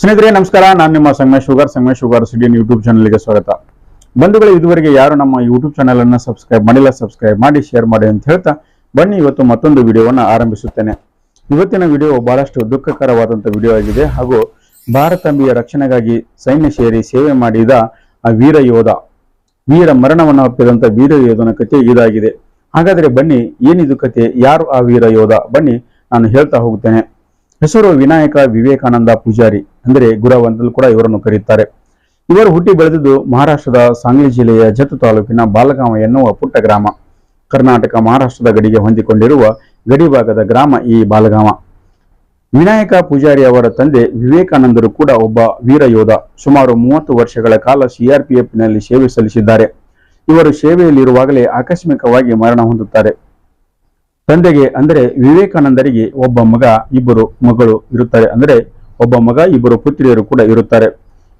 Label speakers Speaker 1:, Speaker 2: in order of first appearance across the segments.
Speaker 1: ಸ್ನೇಹಿತರೆ, ನಮಸ್ಕಾರ. ನಾನು ನಿಮ್ಮ ಸಂಗಮೇಶ್ ಶುಗರ್ ಸಂಗಮೇಶ್ ಶುಗರ್ ಸಿಡಿಯನ್ ಯೂಟ್ಯೂಬ್ ಚಾನಲ್ಗೆ ಸ್ವಾಗತ. ಬಂಧುಗಳು, ಇದುವರೆಗೆ ಯಾರು ನಮ್ಮ ಯೂಟ್ಯೂಬ್ ಚಾನಲ್ ಅನ್ನು ಸಬ್ಸ್ಕ್ರೈಬ್ ಮಾಡಿಲ್ಲ, ಸಬ್ಸ್ಕ್ರೈಬ್ ಮಾಡಿ, ಶೇರ್ ಮಾಡಿ ಅಂತ ಹೇಳ್ತಾ ಬನ್ನಿ, ಇವತ್ತು ಮತ್ತೊಂದು ವಿಡಿಯೋವನ್ನು ಆರಂಭಿಸುತ್ತೇನೆ. ಇವತ್ತಿನ ವಿಡಿಯೋ ಬಹಳಷ್ಟು ದುಃಖಕರವಾದಂಥ ವಿಡಿಯೋ ಆಗಿದೆ. ಹಾಗೂ ಭಾರತಾಂಬೆಯ ರಕ್ಷಣೆಗಾಗಿ ಸೈನ್ಯ ಸೇರಿ ಸೇವೆ ಮಾಡಿದ ಆ ವೀರ ಯೋಧ, ವೀರ ಮರಣವನ್ನು ಒಪ್ಪಿದಂತ ವೀರ ಯೋಧನ ಕಥೆ ಇದಾಗಿದೆ. ಹಾಗಾದರೆ ಬನ್ನಿ, ಏನಿದು ಕತೆ ಯಾರು ಆ ವೀರ ಯೋಧ? ಬನ್ನಿ, ನಾನು ಹೇಳ್ತಾ ಹೋಗುತ್ತೇನೆ ಹೆಸರು ವಿನಾಯಕ ವಿವೇಕಾನಂದ ಪೂಜಾರಿ. ಅಂದರೆ ಗುರವ್ ಕೂಡ ಇವರನ್ನು ಕರೆಯುತ್ತಾರೆ ಇವರು ಹುಟ್ಟಿ ಬೆಳೆದಿದ್ದು ಮಹಾರಾಷ್ಟ್ರದ ಸಾಂಗ್ಲಿ ಜಿಲ್ಲೆಯ ಜತ್ ತಾಲೂಕಿನ ಬಾಲಗಾಂವ ಎನ್ನುವ ಪುಟ್ಟ ಗ್ರಾಮ. ಕರ್ನಾಟಕ, ಮಹಾರಾಷ್ಟ್ರದ ಗಡಿಗೆ ಹೊಂದಿಕೊಂಡಿರುವ ಗಡಿ ಭಾಗದ ಗ್ರಾಮ ಈ ಬಾಲಗಾಮ ವಿನಾಯಕ ಪೂಜಾರಿ ಅವರ ತಂದೆ ವಿವೇಕಾನಂದರು ಕೂಡ ಒಬ್ಬ ವೀರ ಯೋಧ. ಸುಮಾರು ಮೂವತ್ತು ವರ್ಷಗಳ ಕಾಲ ಸಿಆರ್ಪಿಎಫ್ನಲ್ಲಿ ಸೇವೆ ಸಲ್ಲಿಸಿದ್ದಾರೆ. ಇವರು ಸೇವೆಯಲ್ಲಿರುವಾಗಲೇ ಆಕಸ್ಮಿಕವಾಗಿ ಮರಣ ಹೊಂದುತ್ತಾರೆ. ತಂದೆಗೆ ಅಂದರೆ ವಿವೇಕಾನಂದರಿಗೆ ಒಬ್ಬ ಮಗ, ಇಬ್ಬರು ಮಗಳು ಇರುತ್ತಾರೆ. ಅಂದರೆ ಒಬ್ಬ ಮಗ, ಇಬ್ಬರು ಪುತ್ರಿಯರು ಕೂಡ ಇರುತ್ತಾರೆ.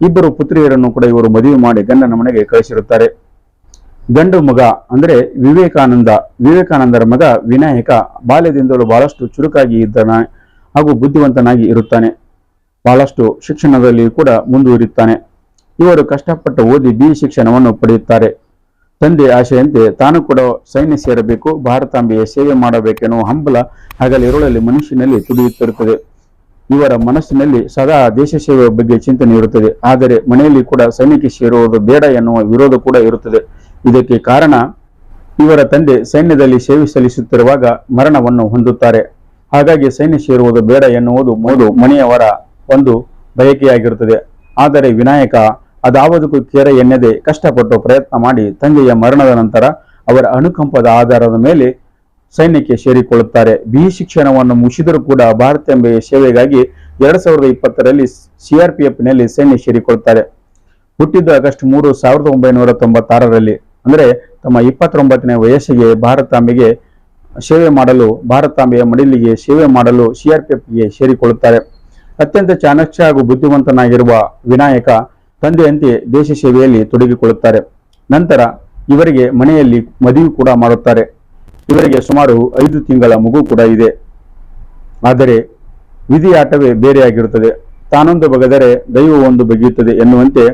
Speaker 1: ಇಬ್ಬರು ಪುತ್ರಿಯರನ್ನು ಕೂಡ ಇವರು ಮದುವೆ ಮಾಡಿ ಗಂಡನ ಮನೆಗೆ ಕಳಿಸಿರುತ್ತಾರೆ. ಗಂಡು ಮಗ ಅಂದ್ರೆ ವಿವೇಕಾನಂದ. ವಿವೇಕಾನಂದರ ಮಗ ವಿನಾಯಕ ಬಾಲ್ಯದಿಂದಲೂ ಬಹಳಷ್ಟು ಚುರುಕಾಗಿ ಇದ್ದಾನೆ ಹಾಗೂ ಬುದ್ಧಿವಂತನಾಗಿ ಇರುತ್ತಾನೆ. ಬಹಳಷ್ಟು ಶಿಕ್ಷಣದಲ್ಲಿ ಕೂಡ ಮುಂದುವರಿಯುತ್ತಾನೆ. ಇವರು ಕಷ್ಟಪಟ್ಟು ಓದಿ ಬಿ ಶಿಕ್ಷಣವನ್ನು ಪಡೆಯುತ್ತಾರೆ. ತಂದೆ ಆಶೆಯಂತೆ ತಾನು ಕೂಡ ಸೈನ್ಯ ಸೇರಬೇಕು, ಭಾರತಾಂಬೆಯ ಸೇವೆ ಮಾಡಬೇಕೆನ್ನುವ ಹಂಬಲ ಹಗಲಿರುಳಲ್ಲಿ ಮನುಷ್ಯನಲ್ಲಿ ತುಡಿಯುತ್ತಿರುತ್ತದೆ ಇವರ ಮನಸ್ಸಿನಲ್ಲಿ ಸದಾ ದೇಶ ಸೇವೆಯ ಬಗ್ಗೆ ಚಿಂತನೆ ಇರುತ್ತದೆ. ಆದರೆ ಮನೆಯಲ್ಲಿ ಕೂಡ ಸೈನ್ಯಕ್ಕೆ ಸೇರುವುದು ಬೇಡ ಎನ್ನುವ ವಿರೋಧ ಕೂಡ ಇರುತ್ತದೆ. ಇದಕ್ಕೆ ಕಾರಣ ಇವರ ತಂದೆ ಸೈನ್ಯದಲ್ಲಿ ಸೇವೆ ಸಲ್ಲಿಸುತ್ತಿರುವಾಗ ಮರಣವನ್ನು ಹೊಂದುತ್ತಾರೆ. ಹಾಗಾಗಿ ಸೈನ್ಯ ಸೇರುವುದು ಬೇಡ ಎನ್ನುವುದು ಮೊದಲು ಮನೆಯವರ ಒಂದು ಬಯಕೆಯಾಗಿರುತ್ತದೆ. ಆದರೆ ವಿನಾಯಕ ಅದಾವುದಕ್ಕೂ ಕೆರೆ ಎನ್ನದೆ ಕಷ್ಟಪಟ್ಟು ಪ್ರಯತ್ನ ಮಾಡಿ ತಂದೆಯ ಮರಣದ ನಂತರ ಅವರ ಅನುಕಂಪದ ಆಧಾರದ ಮೇಲೆ ಸೈನ್ಯಕ್ಕೆ ಸೇರಿಕೊಳ್ಳುತ್ತಾರೆ. ಬಿ ಶಿಕ್ಷಣವನ್ನು ಮುಗಿಸಿದರೂ ಕೂಡ ಭಾರತಾಂಬೆಯ ಸೇವೆಗಾಗಿ ಎರಡ್ ಸಾವಿರದ ಇಪ್ಪತ್ತರಲ್ಲಿ ಸಿಆರ್ಪಿಎಫ್ನಲ್ಲಿ ಸೈನ್ಯ ಸೇರಿಕೊಳ್ಳುತ್ತಾರೆ. ಹುಟ್ಟಿದ್ದು ಆಗಸ್ಟ್ ಮೂರು ಸಾವಿರದ ಒಂಬೈನೂರ ತೊಂಬತ್ತಾರರಲ್ಲಿ. ಅಂದರೆ ತಮ್ಮ ಇಪ್ಪತ್ತೊಂಬತ್ತನೇ ವಯಸ್ಸಿಗೆ ಭಾರತಾಂಬೆಗೆ ಸೇವೆ ಮಾಡಲು ಭಾರತಾಂಬೆಯ ಮಡಿಲಿಗೆ ಸೇವೆ ಮಾಡಲು ಸಿಆರ್ಪಿಎಫ್ಗೆ ಸೇರಿಕೊಳ್ಳುತ್ತಾರೆ. ಅತ್ಯಂತ ಚಾಣಕ್ಯ ಹಾಗೂ ಬುದ್ಧಿವಂತನಾಗಿರುವ ವಿನಾಯಕ ತಂದೆಯಂತೆ ದೇಶ ಸೇವೆಯಲ್ಲಿ ತೊಡಗಿಕೊಳ್ಳುತ್ತಾರೆ. ನಂತರ ಇವರಿಗೆ ಮನೆಯಲ್ಲಿ ಮದುವೆ ಕೂಡ ಮಾಡುತ್ತಾರೆ. ಇವರಿಗೆ ಸುಮಾರು ಐದು ತಿಂಗಳ ಮಗು ಕೂಡ ಇದೆ. ಆದರೆ ವಿಧಿಯಾಟವೇ ಬೇರೆಯಾಗಿರುತ್ತದೆ. ತಾನೊಂದು ಬಗೆದರೆ ದೈವ ಒಂದು ಬಗೆಯುತ್ತದೆ ಎನ್ನುವಂತೆ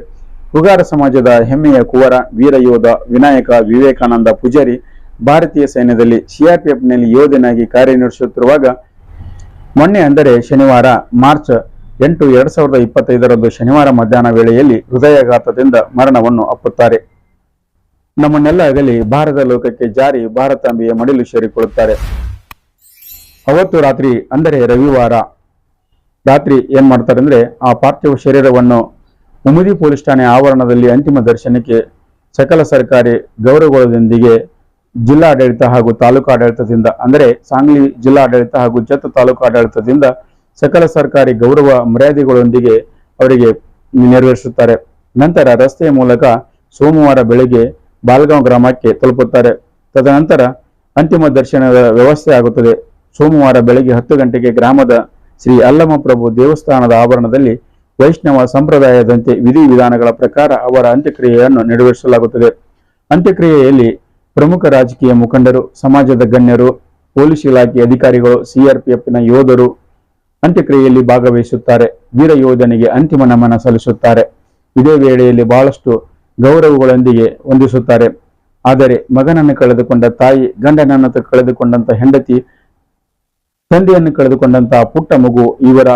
Speaker 1: ಹುಗಾರ ಸಮಾಜದ ಹೆಮ್ಮೆಯ ಕುವರ ವೀರ ಯೋಧ ವಿನಾಯಕ ವಿವೇಕಾನಂದ ಪೂಜಾರಿ ಭಾರತೀಯ ಸೈನ್ಯದಲ್ಲಿ ಸಿಆರ್ಪಿಎಫ್ನಲ್ಲಿ ಯೋಧನಾಗಿ ಕಾರ್ಯನಿರ್ವಹಿಸುತ್ತಿರುವಾಗ ಮೊನ್ನೆ ಅಂದರೆ ಶನಿವಾರ ಮಾರ್ಚ್ ಎಂಟು ಎರಡ್ ಸಾವಿರದ ಇಪ್ಪತ್ತೈದರಂದು ಶನಿವಾರ ಮಧ್ಯಾಹ್ನ ವೇಳೆಯಲ್ಲಿ ಹೃದಯಾಘಾತದಿಂದ ಮರಣವನ್ನು ಅಪ್ಪುತ್ತಾರೆ. ನಮ್ಮನ್ನೆಲ್ಲ ಅಗಲಿ, ಭಾರತ ಲೋಕಕ್ಕೆ ಜಾರಿ ಭಾರತಾಂಬೆಯ ಮಡಿಲು ಸೇರಿಕೊಳ್ಳುತ್ತಾರೆ. ಅವತ್ತು ರಾತ್ರಿ, ಅಂದರೆ ರವಿವಾರ ರಾತ್ರಿ ಏನ್ ಮಾಡ್ತಾರೆ ಅಂದ್ರೆ, ಆ ಪಾರ್ಥಿವ ಶರೀರವನ್ನು ಉಮದಿ ಪೊಲೀಸ್ ಠಾಣೆ ಆವರಣದಲ್ಲಿ ಅಂತಿಮ ದರ್ಶನಕ್ಕೆ ಸಕಲ ಸರ್ಕಾರಿ ಗೌರವಗಳೊಂದಿಗೆ ಜಿಲ್ಲಾಡಳಿತ ಹಾಗೂ ತಾಲೂಕು ಆಡಳಿತದಿಂದ, ಅಂದರೆ ಸಾಂಗ್ಲಿ ಜಿಲ್ಲಾಡಳಿತ ಹಾಗೂ ಜತ್ತ ತಾಲೂಕು ಆಡಳಿತದಿಂದ ಸಕಲ ಸರ್ಕಾರಿ ಗೌರವ ಮರ್ಯಾದೆಗಳೊಂದಿಗೆ ಅವರಿಗೆ ನೆರವೇರಿಸುತ್ತಾರೆ. ನಂತರ ರಸ್ತೆಯ ಮೂಲಕ ಸೋಮವಾರ ಬೆಳಗ್ಗೆ ಬಾಲ್ಗಾಂವ್ ಗ್ರಾಮಕ್ಕೆ ತಲುಪುತ್ತಾರೆ. ತದನಂತರ ಅಂತಿಮ ದರ್ಶನದ ವ್ಯವಸ್ಥೆ ಆಗುತ್ತದೆ. ಸೋಮವಾರ ಬೆಳಗ್ಗೆ ಹತ್ತು ಗಂಟೆಗೆ ಗ್ರಾಮದ ಶ್ರೀ ಅಲ್ಲಮ ಪ್ರಭು ದೇವಸ್ಥಾನದ ಆವರಣದಲ್ಲಿ ವೈಷ್ಣವ ಸಂಪ್ರದಾಯದಂತೆ ವಿಧಿವಿಧಾನಗಳ ಪ್ರಕಾರ ಅವರ ಅಂತ್ಯಕ್ರಿಯೆಯನ್ನು ನೆರವೇರಿಸಲಾಗುತ್ತದೆ. ಅಂತ್ಯಕ್ರಿಯೆಯಲ್ಲಿ ಪ್ರಮುಖ ರಾಜಕೀಯ ಮುಖಂಡರು, ಸಮಾಜದ ಗಣ್ಯರು, ಪೊಲೀಸ್ ಇಲಾಖೆ ಅಧಿಕಾರಿಗಳು ಸಿಆರ್ಪಿಎಫ್ನ ಯೋಧರು ಅಂತ್ಯಕ್ರಿಯೆಯಲ್ಲಿ ಭಾಗವಹಿಸುತ್ತಾರೆ. ವೀರ ಯೋಧನಿಗೆ ಅಂತಿಮ ನಮನ ಸಲ್ಲಿಸುತ್ತಾರೆ. ಇದೇ ವೇಳೆಯಲ್ಲಿ ಬಹಳಷ್ಟು ಗೌರವಗಳೊಂದಿಗೆ ವಂದಿಸುತ್ತಾರೆ. ಆದರೆ ಮಗನನ್ನು ಕಳೆದುಕೊಂಡ ತಾಯಿ, ಗಂಡನನ್ನು ಕಳೆದುಕೊಂಡಂತ ಹೆಂಡತಿ, ತಂದೆಯನ್ನು ಕಳೆದುಕೊಂಡಂತಹ ಪುಟ್ಟ ಮಗು ಇವರ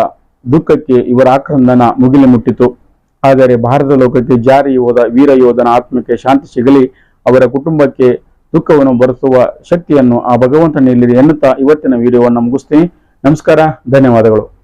Speaker 1: ದುಃಖಕ್ಕೆ, ಇವರ ಆಕ್ರಂದನ ಮುಗಿಲು ಮುಟ್ಟಿತು. ಆದರೆ ಭಾರತ ಲೋಕಕ್ಕೆ ಜಾರಿ ಹೋದ ವೀರ ಯೋಧನ ಆತ್ಮಕ್ಕೆ ಶಾಂತಿ ಸಿಗಲಿ, ಅವರ ಕುಟುಂಬಕ್ಕೆ ದುಃಖವನ್ನು ಬರೆಸುವ ಶಕ್ತಿಯನ್ನು ಆ ಭಗವಂತನಲ್ಲಿ ಎನ್ನುತ್ತಾ ಇವತ್ತಿನ ವಿಡಿಯೋವನ್ನು ಮುಗಿಸ್ತೀನಿ. ನಮಸ್ಕಾರ, ಧನ್ಯವಾದಗಳು.